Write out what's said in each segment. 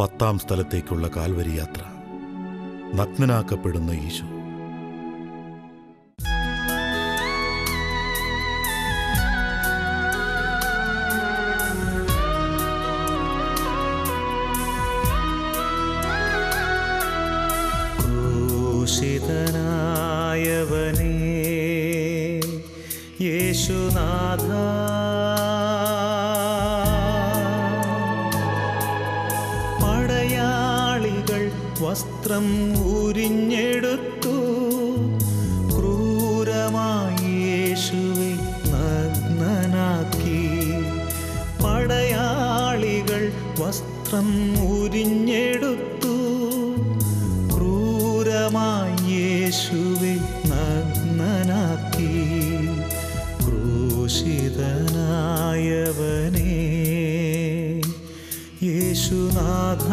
പത്താം സ്ഥലത്തേക്കുള്ള കാൽവരി യാത്ര നഗ്നനാക്കപ്പെടുന്ന ഈശോ. ക്രൂശിതനായവനേ യേശുനാഥ വസ്ത്രം ഉരിഞ്ഞെടുത്തു ക്രൂരമായി യേശുവെ നഗ്നനാക്കി. പടയാളികൾ വസ്ത്രം ഉരിഞ്ഞെടുത്തു ക്രൂരമായി യേശുവെ നഗ്നനാക്കി. ക്രൂശിതനായവനേ യേശുനാഥ.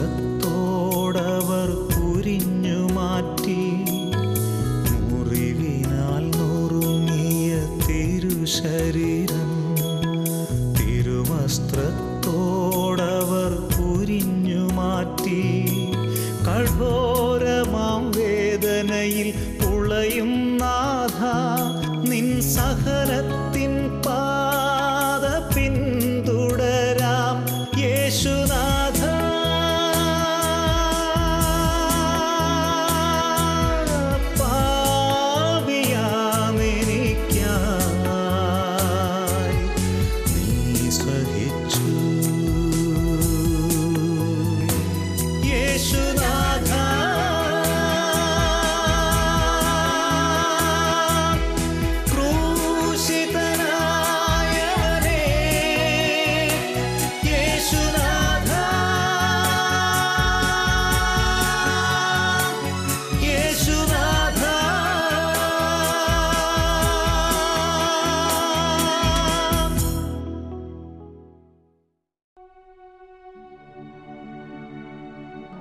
തിരുവസ്ത്രത്തോടവർ പുരിഞ്ഞു മാറ്റി മുറിവിനാൽ നുറുങ്ങിയ തിരുശരീരം തിരുവസ്ത്രത്തോടവർ പുരിഞ്ഞു മാറ്റി കഠോരമാം വേദനയിൽ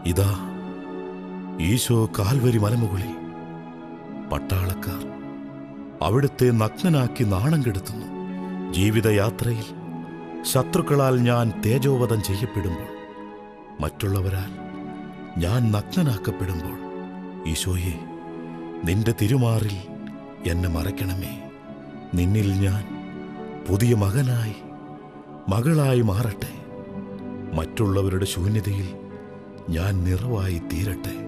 ഇതാ ഈശോ കാൽവരി മലമുകളിൽ പട്ടാളക്കാർ അവിടുത്തെ നഗ്നനാക്കി നാണം കെടുത്തുന്നു. ജീവിതയാത്രയിൽ ശത്രുക്കളാൽ ഞാൻ തേജോവധം ചെയ്യപ്പെടുമ്പോൾ മറ്റുള്ളവരാൽ ഞാൻ നഗ്നനാക്കപ്പെടുമ്പോൾ ഈശോയെ നിന്റെ തിരുമാറിൽ എന്നെ മറയ്ക്കണമേ. നിന്നിൽ ഞാൻ പുതിയ മകനായി മകളായി മാറട്ടെ. മറ്റുള്ളവരുടെ ശൂന്യതയിൽ ഞാൻ നിറവായി തീരട്ടെ.